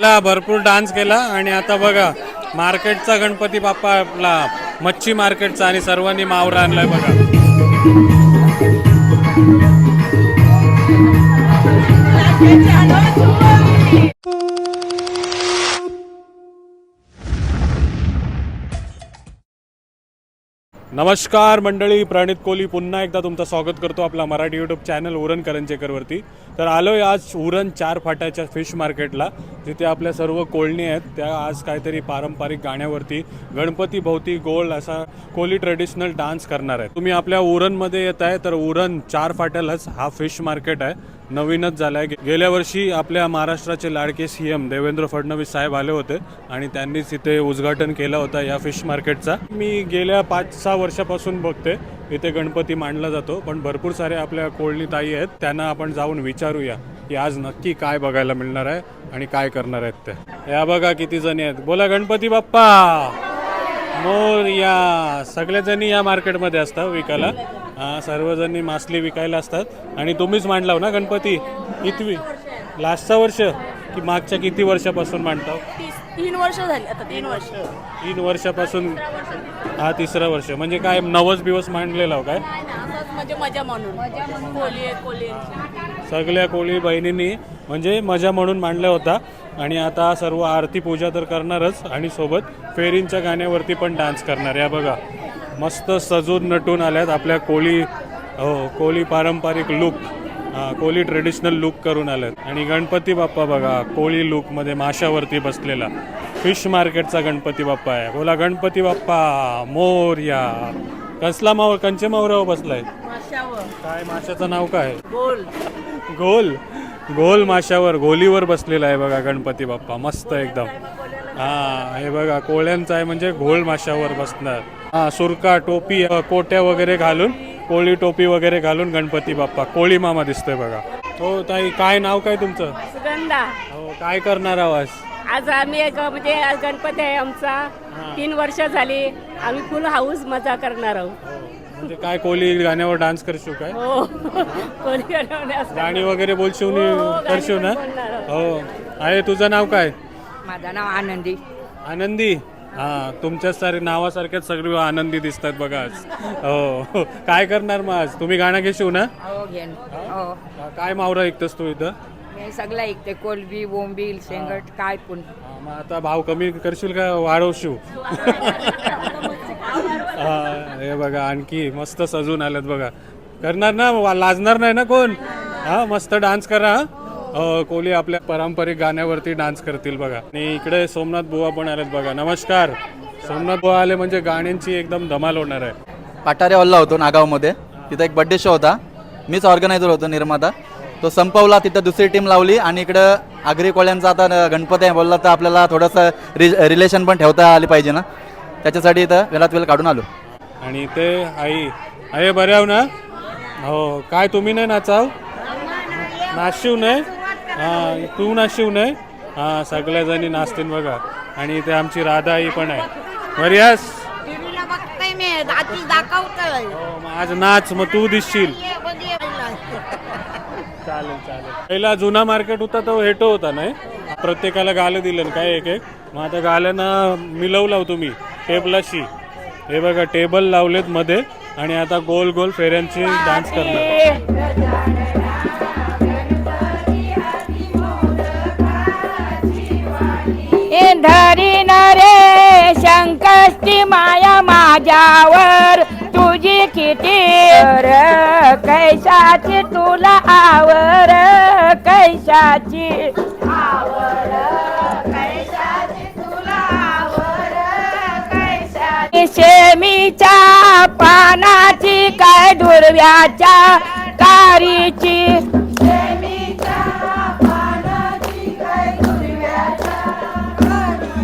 ला भरपूर डान्स केला आणि आता बघा मार्केटचा गणपती बाप्पा आपला मच्छी मार्केटचा आणि सर्वांनी मावरा आणलाय बघा. नमस्कार मंडळी प्रणित कोहली पुन्हा एकदा तुमचं स्वागत करतो आपला मराठी यूट्यूब चॅनल उरण करंजेकरवरती. तर आलोय आज उरण चार फाट्याच्या फिश मार्केटला जिथे आपल्या सर्व कोळणी आहेत त्या आज काहीतरी पारंपरिक गाण्यावरती गणपती भोवती गोल असा कोली ट्रेडिशनल डान्स करणार आहे तुम्ही आपल्या उरणमध्ये येत आहे तर उरण चार फाट्यालाच हा फिश मार्केट आहे. नवीनच झाला आहे गेल्या वर्षी आपल्या महाराष्ट्राचे लाडके सी एम देवेंद्र फडणवीस साहेब आले होते आणि त्यांनीच इथे उद्घाटन केलं होतं या फिश मार्केटचा. मी गेल्या पाच सहा वर्षापासून बघते इथे गणपती मांडला जातो पण भरपूर सारे आपल्या कोळणी ताई आहेत त्यांना आपण जाऊन विचारूया की आज नक्की काय बघायला मिळणार आहे आणि काय करणार आहेत ते. या बघा किती जणी आहेत. बोला गणपती बाप्पा! मोर या सगळ्या जणी या मार्केटमध्ये असतात विकायला. हा सर्वजणी मासली विकायला असतात. आणि तुम्हीच मांडलाव ना गणपती? कितवी लास्टचा वर्ष? की मागच्या किती वर्षापासून मांडताव तीस तीन वर्ष झाली आता तीन वर्ष. तीन वर्षापासून? हा तिसरा वर्ष. म्हणजे काय नवस दिवस मांडलेला हो काय? म्हणजे मजा म्हणून. कोली आहे कोली सगळ्या कोळी बहिणींनी म्हणजे मजा म्हणून मांडला होता. आणि आता सर्व आरती पूजा तर करणारच आणि सोबत फेरींच्या गाण्यावरती पण डान्स करणार. या बघा. मस्त सजून नटून आल्यात आपल्या कोळी हो कोळी पारंपरिक लुक कोळी ट्रेडिशनल लुक करून आल्यात. आणि गणपती बाप्पा बघा कोळी लुकमध्ये माशावरती बसलेला. फिश मार्केटचा गणपती बाप्पा आहे. बोला गणपती बाप्पा मोर्या. कसला मावर कंचे मावरावर बसलाय? काय माशाचं नाव काय गोल. गोल? गोल माशावर गोलीवर बसलेला आहे बघा गणपती बाप्पा. मस्त एकदम. हा हे बघा कोळ्यांचा आहे म्हणजे घोळ माशावर बसणार. सुरका टोपी कोट्या वगैरे घालून कोळी टोपी वगैरे घालून गणपती बाप्पा. कोळी मामा दिसतोय बघा. हो ताई काय नाव काय तुमचं? सुगंधा. हो काय करणार आवाज आज? आम्ही एक म्हणजे आज गणपती आहे आमचा. तीन वर्ष झाली आम्ही फुल हाऊस मजा करणार आहोत. म्हणजे काय कोळी गाण्यावर डान्स करशील काय? हो. कोली गाणी वगैरे बोलशील हो, गाणी करशील ना? पण बोलणार आहोत. हो. आहे तुझं नाव काय? माझं नाव आनंदी. आनंदी? हा तुमच्या सारे नावासारख्याच सगळे आनंदी दिसतात बघा आज. हो. काय करणार मग आज? तुम्ही गाणं घेशील ना? हो घेन हो? काय मावरा ऐकतोस तू इथं? मी सगळं ऐकते. कोलबी बोंबील शेंगट काय पण. हा, मग आता भाव कमी करशील का? वाढवशील? हा, हे बघा आणखी मस्त सजून आल्यात बघा. करणार ना? वा- लाजणार नाही ना कोण? हा मस्त डान्स करा हा. कोली आपल्या पारंपरिक गाण्यावरती डान्स करतील बघा. आणि इकडे सोमनाथ बुवा पण आलेत बघा. नमस्कार. सोमनाथ बुवा आले म्हणजे गाण्यांची एकदम धमाल होणार आहे. पाटारे हॉलला होतो नागावमध्ये. तिथं एक बड्डे शो होता. मीच ऑर्गनायझर होतो निर्माता. तो संपवला तिथं दुसरी टीम लावली आणि इकडं आगरी कोळ्यांचा आता गणपती आहे. बोलला तर आपल्याला थोडंसं रि रिलेशन पण ठेवता आली पाहिजे ना. त्याच्यासाठी इथं वेळात वेळ काढून आलो. आणि ते आई आहे बरे आहो ना? हो काय तुम्ही नाही नाचाव? नाशिव नाही हा तू नाशिव नाही. हा सगळ्या जणी नाचतील बघा. आणि इथे आमची राधा आई पण आहे. बरियास टीव्हीला बघताय मी. आधी दाखवतोय. हो आज नाच मग तू दिसशील. चालेल चालेल. पहिला जुना मार्केट होता तो हेटो होता नाही? प्रत्येकाला गालं दिलं ना काय एक एक? मग आता गाल्यानं मिलवलाव तुम्ही टेबलाशी. हे बघा टेबल लावलेत मध्ये. आणि आता गोल गोल फेऱ्यांची डान्स करणार. माझ्यावर तुझी किती र कैसाची तुला आवर कैसाची शेमीच्या पानाची काय दुर्व्याच्या कारीची.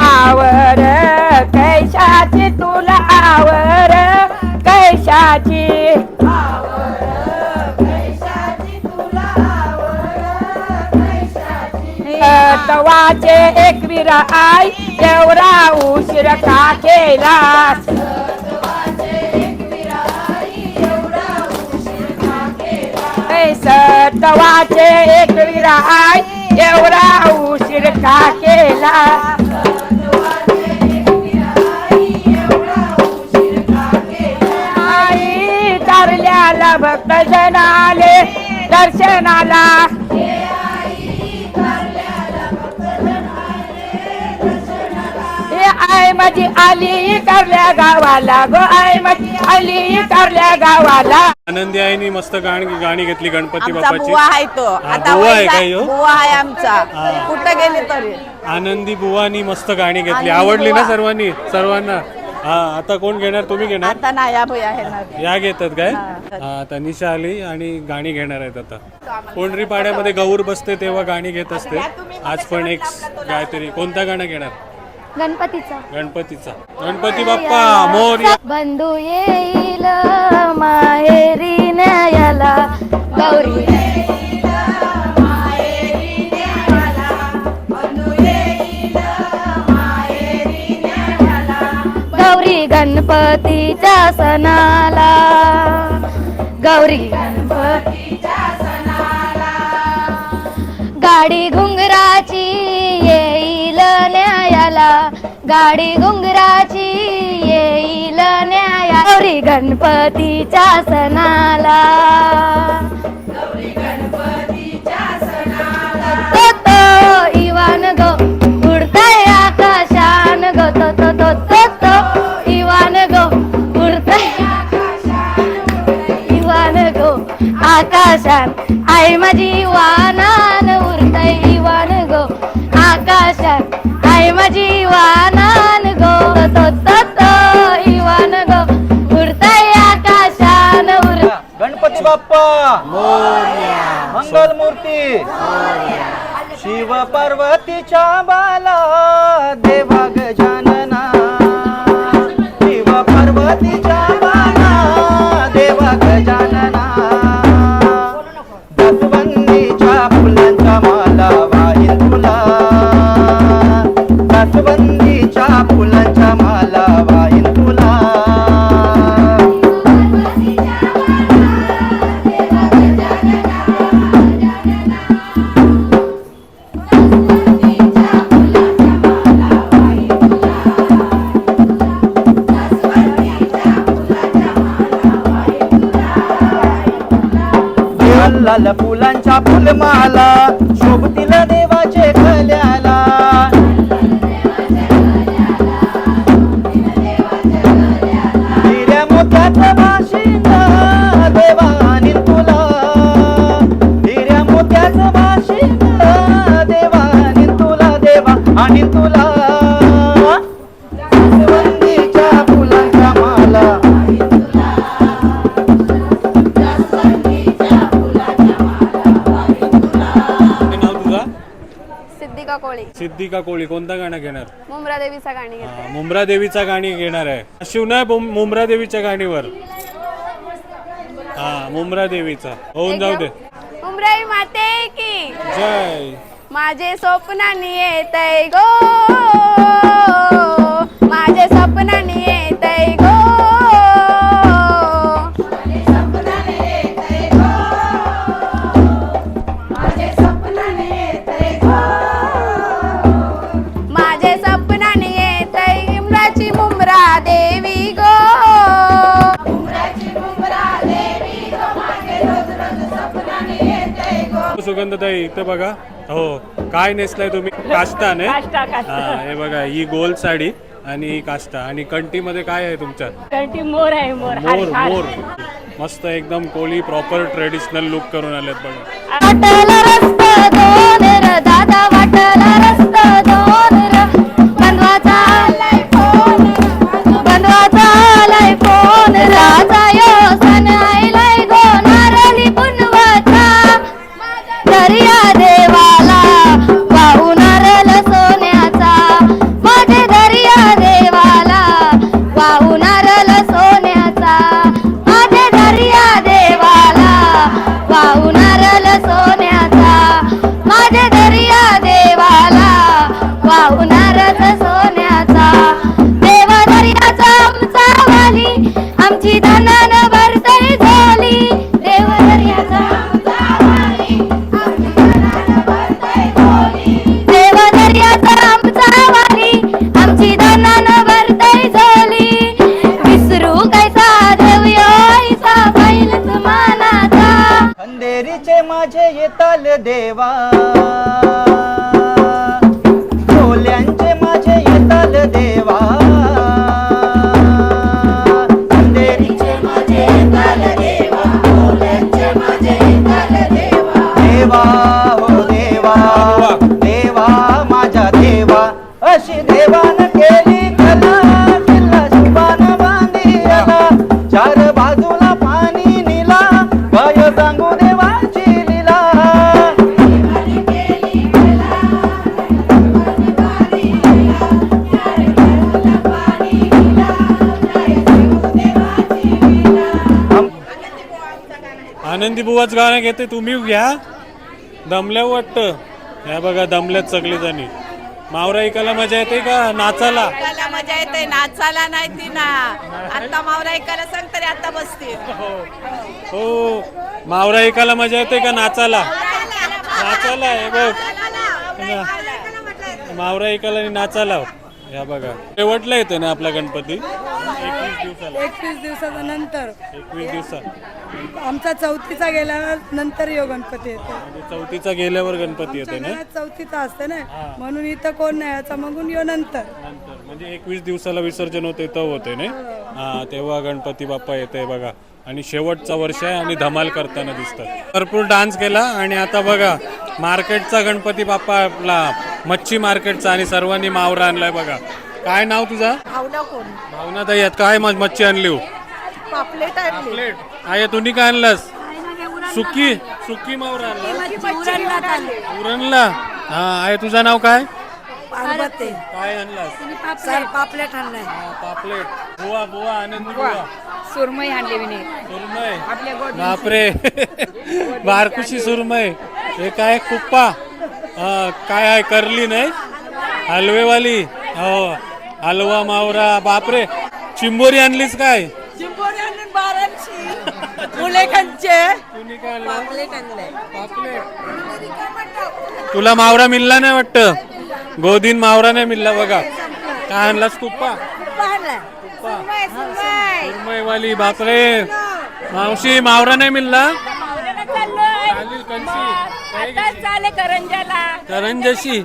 आवर तवाचे एक विरा आई एवढा उशीर का केलास? तवाचे एक विरा आई एवढा उशीर का केला आई तारल्याला भक्त जनाले दर्शनाला माझी आली करल्या गावाला. गो आई माझी आली करल्या गावाला. आनंदी आईनी मस्त गाणी गाणी घेतली गणपती आमचा बाप्पाची. बुवा आहे तो. हा, आता बुवा आहे का ह्यो? बुवा आहे आमचा. कुठं गेले तरी? आनंदी बुवानी मस्त गाणी घेतली. आनंदी आवडली ना बुवा. सर्वांनी? सर्वांना? हा आता कोण घेणार? तुम्ही घेणार? आता नाही या भैया आहे ना या घेतात काय? हा. आता निशा आली आणि गाणी घेणार आहेत आता. कोंढरी पाड्यामध्ये गौर बसते तेव्हा गाणी घेत असते. आज पण एक काहीतरी कोणता गाणं घेणार? गणपतीचा. गणपतीचा. गणपती बाप्पा मोर बंधू येईल माहेरी न्यायाला गौरी. गौरी गणपतीच्या सणाला. गौरी गणपतीच्या सणाला. गाडी घुंगराची न्यायाला गाडी घुंगराची येईल न्याया गणपतीच्या सणाला. बाप्पा मंगल मूर्ती शिव पार्वतीच्या बाला देवा गजानना शिव पार्वतीच्या लाल लाल फुलांच्या फुलमाला शोभतील देवाचे खल्याला. हिऱ्या मोत्याचं देवा आणि तुला हिऱ्या मोत्याचं देवा आणि तुला देवा आणि तुला सिद्धिका कोळी सिद्धिका कोळी कोणता गाणं घेणार? मुंब्रा देवीचा गाणी घेते. हा, मुंब्रा देवीचा गाणी घेणार आहे. शिवनाय बुम- मुंब्रा देवीच्या गाणीवर. हा मुंब्रा देवीचा. होऊन जाऊ दे. मुंब्राई माते की. जय. माझे स्वप्नानी येतय गो. माझे स्वप्नानी येतय गो. सुगंधताई इथं बघा. हो काय नेसलाय तुम्ही? काष्टा ने? काष्टा, काष्टा. हा हे बघा ही गोल साडी आणि ही काष्टा. आणि कंटीमध्ये काय आहे तुमच्यात? कंटी मोर आहे मोर. हार मोर हार मोर. मस्त एकदम कोळी प्रॉपर ट्रेडिशनल लुक करून आलेत बघा. वाटला रस्ता दोन र. दादा वाटला रस्ता दोन. बुवाच गाणं घेते तुम्ही घ्या. दमल्या वाटतं. ह्या बघा दमल्यात सगळे जणी मावरा ऐकायला मजा येते का? नाचाला ऐकायला मजा येते नाचायला नाही ती ना आता मावरा ऐकायला सांग तरी आता बसतील. हो. मावरा ऐकायला मजा येते का? नाचाला नाचाला हे बघ. मावरा ऐकायला आणि नाचाला या बघा. शेवटला येते ना आपला गणपती? दिवसाला? एकवीस दिवसाच्या नंतर. एकवीस दिवसात. आमचा चौथीचा गेल्यावर नंतर यो गणपती येतो. म्हणजे चौथीचा गेल्यावर गणपती येते ना? घरात चौथीचा असते ना? म्हणून इथं कोण नाही याचा मगून यो नंतर. नंतर. म्हणजे एकवीस दिवसाला विसर्जन होते तर होते ना हा. तेव्हा गणपती बाप्पा येते बघा. आणि शेवटचा वर्ष आहे आणि धमाल करताना दिसतात. भरपूर डान्स केला आणि आता बघा मार्केटचा गणपती बाप्पा आपला मच्छी मार्केटचा आणि सर्वांनी मावरा आणलाय बघा. काय नाव तुझा? भावना कोण. भावना ताई आहेत. काय म- मच्छी आणली हो? पापलेट आणली. प्लेट तुम्ही काय आणलंस? सुकी सुकी मावरा आणला. उरणला. हा आहे तुझं नाव काय? काय आणलास? सर पापलेट आणलाय. हा, पापलेट. बुवा बुवा आनंदी बुवा. सुरमई आणली मी सुरमय बापरे. बारकुशी सुरमय हे काय कुप्पा? हा, काय आहे करली नाही? हलवेवाली. हो. हलवा मावरा बापरे. चिंबोरी आणलीस काय? मुलेखांचे काय आणलं? पापलेट. तुला मावरा मिळला नाही वाटत? गोदीन मावरा नाही मिळला बघा. काय आणलास? कुप्पा सुरमईवाली बापरे. मावशी मावरा नाही मिळला करंजशी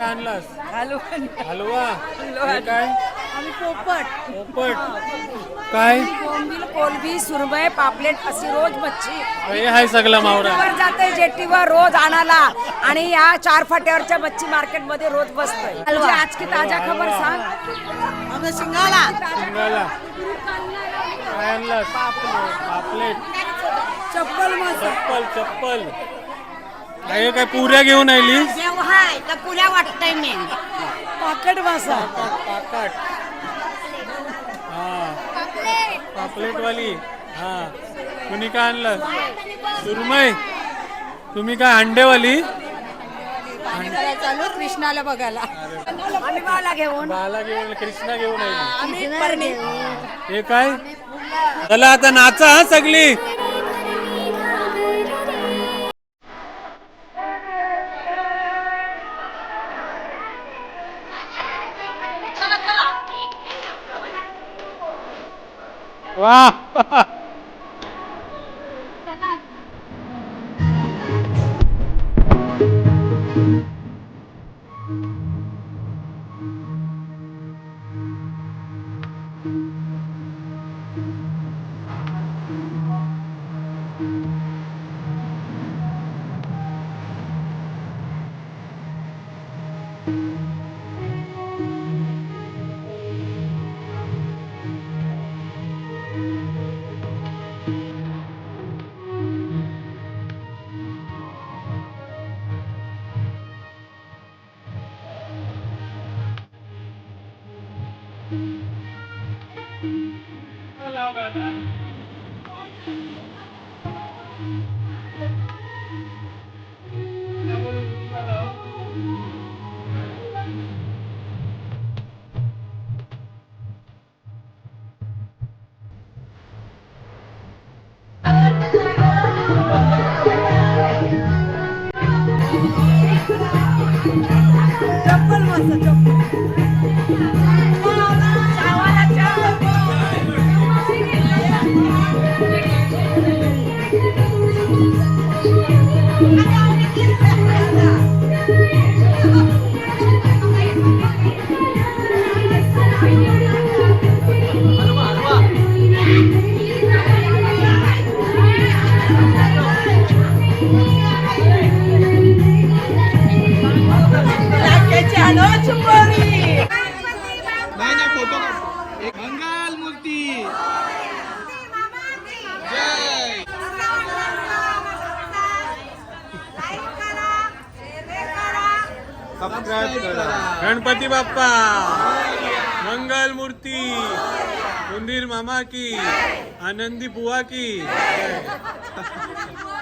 काय आणलास हलवा? हे काय? पोपट. पोपट. काय? बोंबील कोलबी सुरमई पापलेट अशी रोज मच्छी. हे हाय सगळा मावरा वर जाते जेटीवर रोज आणाला आणि या चार फाट्यावरच्या मच्छी मार्केटमध्ये रोज बसतोय. तुझी आज की ताजा खबर सांग. शिंगाला शिंगाला काय आणलास? पापलेट. चप्पल चप्पल चप्पल. काय काय पुऱ्या घेऊन आली तर पुऱ्या वाटतंय मी. पाकट मासा. पाकाट. हा. पापलेट वाली हा. तुम्ही काय आणलं? सुरमई. तुम्ही काय अंडेवाली? चालू? कृष्णाला बघायला. आम्ही घेऊन. बाला घेऊन कृष्णा घेऊन आली हे काय? चला आता नाचा हा सगळी. वा चप्पल मस्त चप्पल बाप्पा मंगल मूर्ती मंदिर मामा की आनंदी बुवा की।